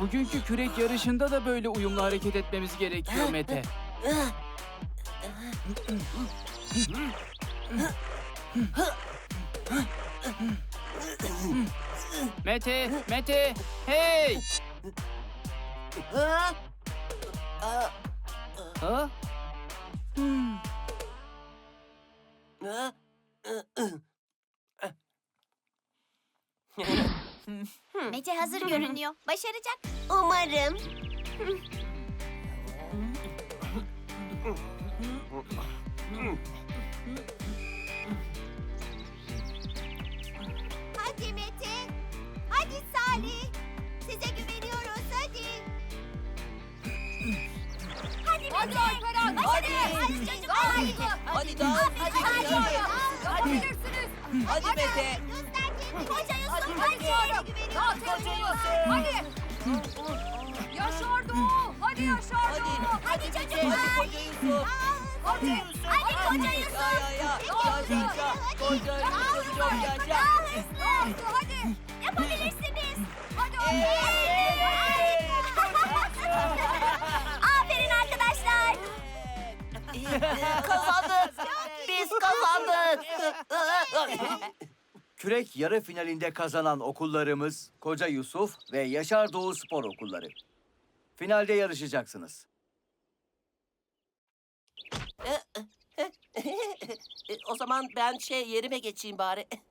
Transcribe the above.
Bugünkü kürek yarışında da böyle uyumlu hareket etmemiz gerekiyor Mete. Mete, Mete, hey! Ha? Hmm. Ha? Mete hazır görünüyor. Başaracak. Umarım. Hadi Mete. Hadi Salih. Size güveniyoruz hadi. Hadi Mete. Hadi Alperen. Hadi. Hadi çocuklar. Hadi. Hadi daha hadi Hadi. hadi. Hadi Mete. Göster kendini. Koca Yusuf. Hadi Hadi. Hadi koca Yusuf. Hadi. Yaşar Doğu. Hadi Yaşar Hadi. Hadi Hadi çocuklar. koca Yusuf. Hadi. Hadi koca Yusuf. Ya ya ya. Ya ya ya. Koca Yusuf çok yaşa. Daha hızlı. Hadi. Yapabilirsiniz. Hadi Aferin arkadaşlar. Kazandık. Biz kazandık. Kürek yarı finalinde kazanan okullarımız Koca Yusuf ve Yaşar Doğu Spor Okulları. Finalde yarışacaksınız. O zaman ben şey yerime geçeyim bari.